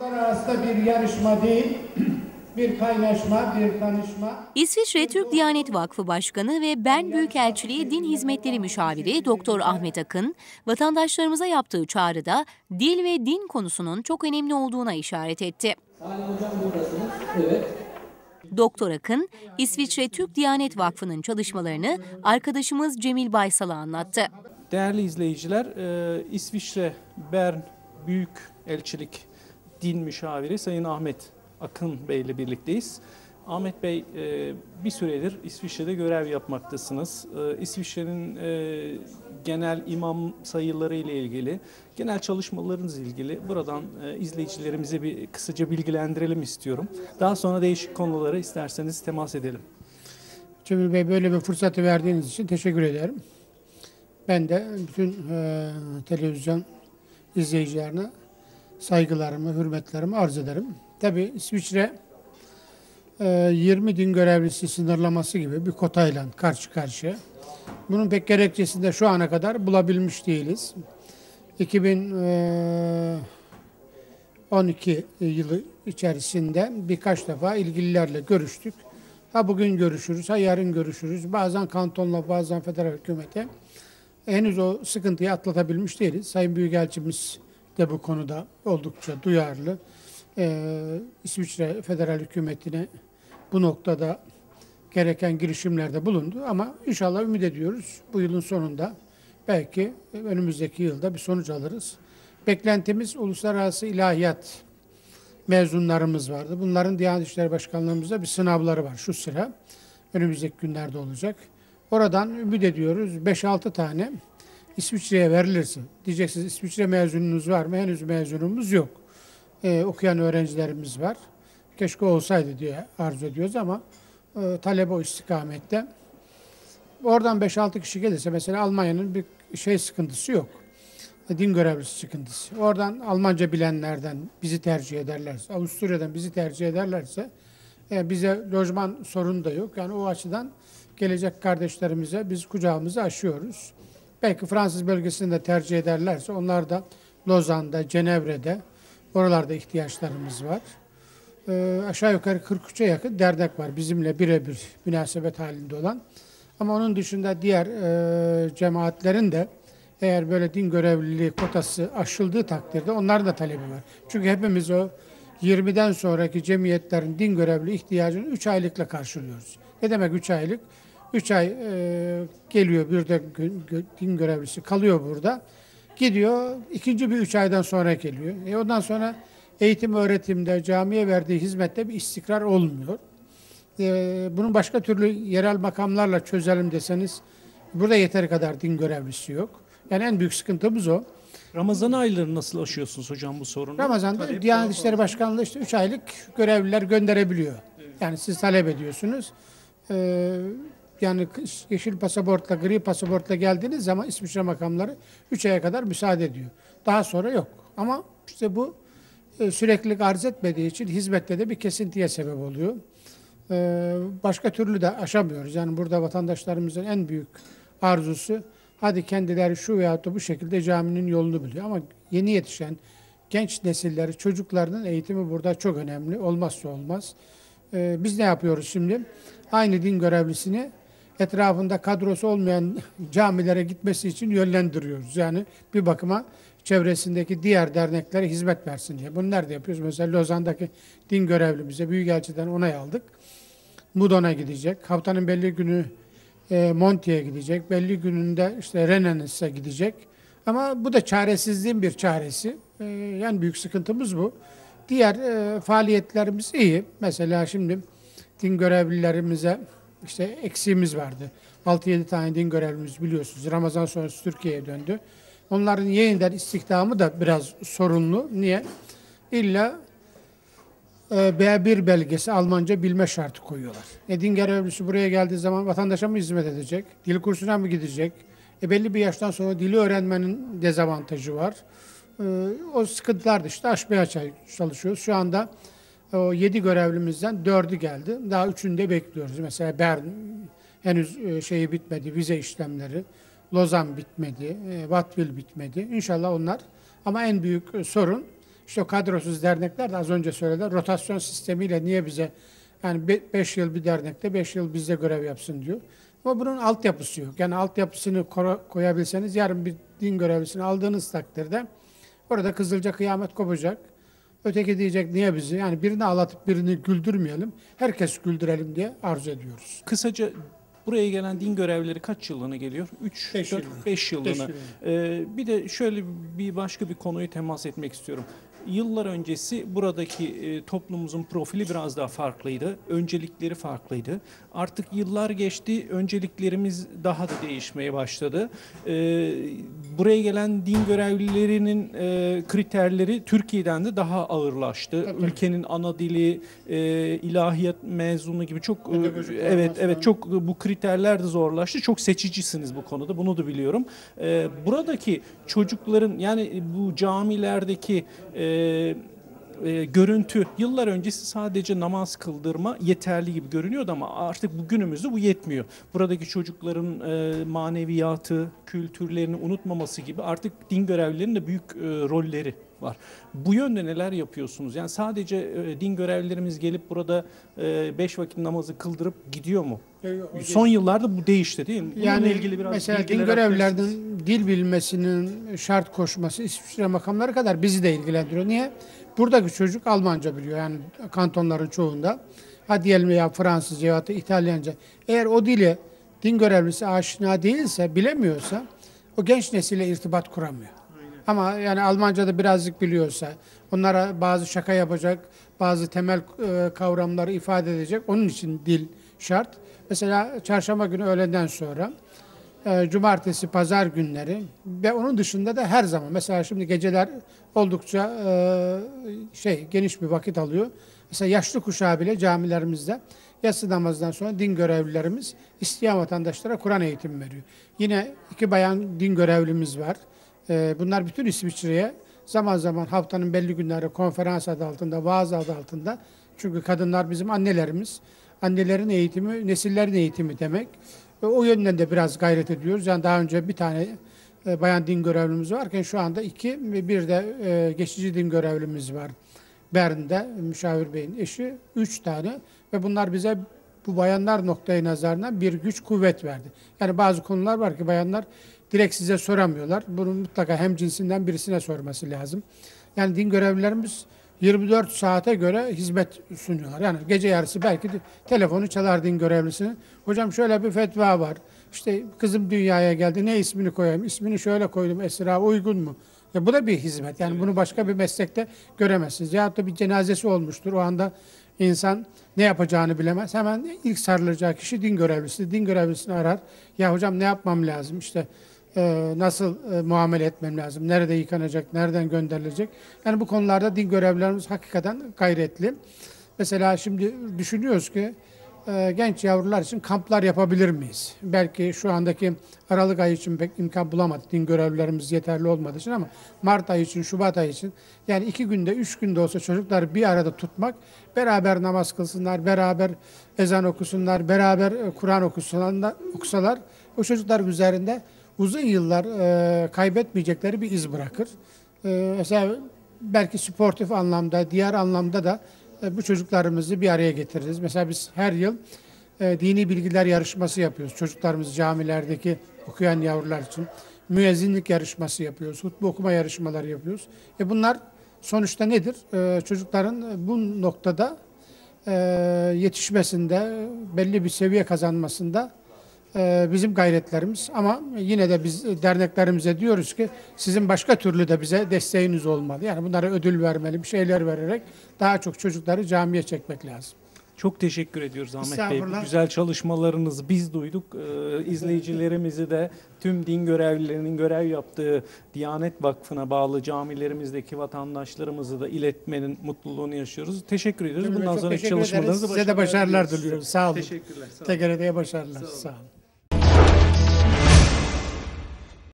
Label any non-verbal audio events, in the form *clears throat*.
arasında bir yarışma değil, *clears throat* bir kaynaşma, bir tanışma. İsviçre Türk Diyanet Vakfı Başkanı ve Bern Büyükelçiliği Din Hizmetleri Müşaviri Doktor Ahmet Akın, vatandaşlarımıza yaptığı çağrıda dil ve din konusunun çok önemli olduğuna işaret etti. Doktor Akın, İsviçre Türk Diyanet Vakfı'nın çalışmalarını arkadaşımız Cemil Baysal'a anlattı. Değerli izleyiciler, e, İsviçre Bern Büyük Elçilik Din Müşaviri Sayın Ahmet Akın Bey ile birlikteyiz. Ahmet Bey e, bir süredir İsviçre'de görev yapmaktasınız. E, İsviçre'nin e, genel imam sayıları ile ilgili, genel çalışmalarınız ilgili buradan izleyicilerimize bir kısaca bilgilendirelim istiyorum. Daha sonra değişik konulara isterseniz temas edelim. Cemil Bey böyle bir fırsatı verdiğiniz için teşekkür ederim. Ben de bütün televizyon izleyicilerine saygılarımı, hürmetlerimi arz ederim. Tabi İsviçre e, 20 din görevlisi sınırlaması gibi bir kotayla karşı karşıya. Bunun pek gerekçesini de şu ana kadar bulabilmiş değiliz. 2012 yılı içerisinde birkaç defa ilgililerle görüştük. Ha bugün görüşürüz, ha yarın görüşürüz. Bazen kantonla, bazen federal hükümete. Henüz o sıkıntıyı atlatabilmiş değiliz. Sayın Büyükelçimiz de bu konuda oldukça duyarlı. Ee, İsviçre federal hükümetine bu noktada gereken girişimlerde bulundu. Ama inşallah ümit ediyoruz bu yılın sonunda belki önümüzdeki yılda bir sonuç alırız. Beklentimiz uluslararası ilahiyat mezunlarımız vardı. Bunların Diyanet İşleri Başkanlığımızda bir sınavları var şu sıra. Önümüzdeki günlerde olacak. Oradan ümit ediyoruz 5-6 tane İsviçre'ye verilirse. Diyeceksiniz İsviçre mezununuz var mı? Henüz mezunumuz yok. Ee, okuyan öğrencilerimiz var. Keşke olsaydı diye arzu ediyoruz ama e, talep o istikamette. Oradan 5-6 kişi gelirse mesela Almanya'nın bir şey sıkıntısı yok. Din görevlisi sıkıntısı. Oradan Almanca bilenlerden bizi tercih ederlerse, Avusturya'dan bizi tercih ederlerse e, bize lojman sorunu da yok. Yani o açıdan gelecek kardeşlerimize biz kucağımızı açıyoruz. Belki Fransız bölgesinde de tercih ederlerse onlar da Lozan'da, Cenevre'de oralarda ihtiyaçlarımız var. E, aşağı yukarı 43'e yakın dernek var bizimle birebir münasebet halinde olan. Ama onun dışında diğer e, cemaatlerin de eğer böyle din görevliliği kotası aşıldığı takdirde onların da talebi var. Çünkü hepimiz o 20'den sonraki cemiyetlerin din görevli ihtiyacını 3 aylıkla karşılıyoruz. Ne demek 3 aylık? 3 ay e, geliyor bir de din görevlisi kalıyor burada. Gidiyor ikinci bir 3 aydan sonra geliyor. E ondan sonra eğitim öğretimde camiye verdiği hizmette bir istikrar olmuyor. E, bunun başka türlü yerel makamlarla çözelim deseniz burada yeteri kadar din görevlisi yok. Yani en büyük sıkıntımız o. Ramazan ayları nasıl aşıyorsunuz hocam bu sorunu? Ramazan'da Talep Diyanet İşleri Başkanlığı işte 3 aylık görevliler gönderebiliyor. Yani siz talep ediyorsunuz. Ee, yani yeşil pasaportla, gri pasaportla geldiğiniz zaman İsviçre makamları 3 aya kadar müsaade ediyor. Daha sonra yok. Ama işte bu e, süreklilik arz etmediği için hizmette de bir kesintiye sebep oluyor. Ee, başka türlü de aşamıyoruz. Yani burada vatandaşlarımızın en büyük arzusu hadi kendileri şu veyahut da bu şekilde caminin yolunu biliyor. Ama yeni yetişen genç nesilleri, çocuklarının eğitimi burada çok önemli. Olmazsa olmaz. Ee, biz ne yapıyoruz şimdi? Aynı din görevlisini etrafında kadrosu olmayan camilere gitmesi için yönlendiriyoruz. Yani bir bakıma çevresindeki diğer derneklere hizmet versin diye. Bunu nerede yapıyoruz? Mesela Lozan'daki din görevlimize Büyükelçiden onay aldık. Mudon'a gidecek. Haftanın belli günü e, Monti'ye gidecek. Belli gününde işte Rennes'e gidecek. Ama bu da çaresizliğin bir çaresi. E, yani büyük sıkıntımız bu. Diğer e, faaliyetlerimiz iyi. Mesela şimdi din görevlilerimize işte eksiğimiz vardı. 6-7 tane din görevlimiz biliyorsunuz. Ramazan sonrası Türkiye'ye döndü. Onların yeniden istihdamı da biraz sorunlu. Niye? İlla e, B1 belgesi Almanca bilme şartı koyuyorlar. E, din görevlisi buraya geldiği zaman vatandaşa mı hizmet edecek? Dil kursuna mı gidecek? E, belli bir yaştan sonra dili öğrenmenin dezavantajı var. E, o sıkıntılar da işte aşmaya çalışıyoruz. Şu anda o 7 görevlimizden 4'ü geldi. Daha 3'ünü de bekliyoruz. Mesela Bern henüz e, şeyi bitmedi, vize işlemleri. Lozan bitmedi, e, Watteville bitmedi. İnşallah onlar. Ama en büyük sorun İşte kadrosuz dernekler de az önce söyledi. Rotasyon sistemiyle niye bize yani 5 yıl bir dernekte 5 yıl bizde görev yapsın diyor. Ama bunun altyapısı yok. Yani altyapısını koyabilseniz yarın bir din görevlisini aldığınız takdirde orada kızılca kıyamet kopacak. Öteki diyecek niye bizi? Yani birini ağlatıp birini güldürmeyelim. Herkes güldürelim diye arzu ediyoruz. Kısaca buraya gelen din görevlileri kaç yıllığına geliyor? 3, Beş 4, yıllığına. 5 yıllığına. Beş yıllığına. Ee, bir de şöyle bir başka bir konuyu temas etmek istiyorum. Yıllar öncesi buradaki e, toplumumuzun profili biraz daha farklıydı. Öncelikleri farklıydı. Artık yıllar geçti, önceliklerimiz daha da değişmeye başladı. Ee, buraya gelen din görevlilerinin e, kriterleri Türkiye'den de daha ağırlaştı. Tabii. Ülkenin ana dili, e, ilahiyat mezunu gibi çok e, evet evet çok bu kriterler de zorlaştı. Çok seçicisiniz bu konuda. Bunu da biliyorum. Ee, buradaki çocukların yani bu camilerdeki e, e, görüntü yıllar öncesi sadece namaz kıldırma yeterli gibi görünüyordu ama artık bugünümüzde bu yetmiyor. Buradaki çocukların e, maneviyatı, kültürlerini unutmaması gibi artık din görevlilerinin de büyük e, rolleri var. Bu yönde neler yapıyorsunuz? Yani sadece e, din görevlilerimiz gelip burada e, beş vakit namazı kıldırıp gidiyor mu? Son yıllarda bu değişti değil mi? Bununla Yani ilgili biraz mesela din görevlilerinin dil bilmesinin şart koşması İsviçre makamları kadar bizi de ilgilendiriyor. Niye? Buradaki çocuk Almanca biliyor yani kantonların çoğunda. Ha diyelim ya Fransızca ya da İtalyanca. Eğer o dili din görevlisi aşina değilse, bilemiyorsa o genç nesille irtibat kuramıyor. Ama yani Almanca'da birazcık biliyorsa, onlara bazı şaka yapacak, bazı temel e, kavramları ifade edecek. Onun için dil şart. Mesela çarşamba günü öğleden sonra, e, cumartesi, pazar günleri ve onun dışında da her zaman. Mesela şimdi geceler oldukça e, şey geniş bir vakit alıyor. Mesela yaşlı kuşağı bile camilerimizde yatsı namazından sonra din görevlilerimiz isteyen vatandaşlara Kur'an eğitimi veriyor. Yine iki bayan din görevlimiz var. Ee, Bunlar bütün İsviçre'ye zaman zaman haftanın belli günleri konferans adı altında, vaaz adı altında. Çünkü kadınlar bizim annelerimiz. Annelerin eğitimi, nesillerin eğitimi demek. Ve o yönden de biraz gayret ediyoruz. Yani daha önce bir tane e, bayan din görevlimiz varken şu anda iki bir de e, geçici din görevlimiz var. Bern'de müşavir beyin eşi üç tane ve bunlar bize bu bayanlar noktayı nazarından bir güç kuvvet verdi. Yani bazı konular var ki bayanlar direkt size soramıyorlar. Bunu mutlaka hem cinsinden birisine sorması lazım. Yani din görevlilerimiz 24 saate göre hizmet sunuyorlar. Yani gece yarısı belki de telefonu çalar din görevlisinin. Hocam şöyle bir fetva var. İşte kızım dünyaya geldi. Ne ismini koyayım? İsmini şöyle koydum. Esra uygun mu? Ya bu da bir hizmet. Yani bunu başka bir meslekte göremezsiniz. Ya da bir cenazesi olmuştur. O anda insan ne yapacağını bilemez. Hemen ilk sarılacağı kişi din görevlisi. Din görevlisini arar. Ya hocam ne yapmam lazım? İşte e, nasıl e, muamele etmem lazım? Nerede yıkanacak? Nereden gönderilecek? Yani bu konularda din görevlilerimiz hakikaten gayretli. Mesela şimdi düşünüyoruz ki e, genç yavrular için kamplar yapabilir miyiz? Belki şu andaki Aralık ayı için pek imkan bulamadık. Din görevlilerimiz yeterli olmadığı için ama Mart ayı için, Şubat ayı için yani iki günde, üç günde olsa çocukları bir arada tutmak, beraber namaz kılsınlar, beraber ezan okusunlar, beraber e, Kur'an okusunlar, okusalar o çocuklar üzerinde uzun yıllar e, kaybetmeyecekleri bir iz bırakır. E, mesela belki sportif anlamda, diğer anlamda da e, bu çocuklarımızı bir araya getiririz. Mesela biz her yıl e, dini bilgiler yarışması yapıyoruz. Çocuklarımız camilerdeki okuyan yavrular için. Müezzinlik yarışması yapıyoruz. Hutbe okuma yarışmaları yapıyoruz. E bunlar sonuçta nedir? E, çocukların bu noktada yetişmesinde, belli bir seviye kazanmasında bizim gayretlerimiz. Ama yine de biz derneklerimize diyoruz ki sizin başka türlü de bize desteğiniz olmalı. Yani bunlara ödül vermeli, bir şeyler vererek daha çok çocukları camiye çekmek lazım. Çok teşekkür ediyoruz Ahmet Bey. Bu güzel çalışmalarınızı biz duyduk. Ee, izleyicilerimizi de tüm din görevlilerinin görev yaptığı Diyanet Vakfı'na bağlı camilerimizdeki vatandaşlarımızı da iletmenin mutluluğunu yaşıyoruz. Teşekkür ediyoruz. Bundan sonraki çalışmalarınızı Size de başarılar diliyoruz. Sağ olun. Teşekkürler. Sağ olun. TGRT'ye başarılar. Sağ olun.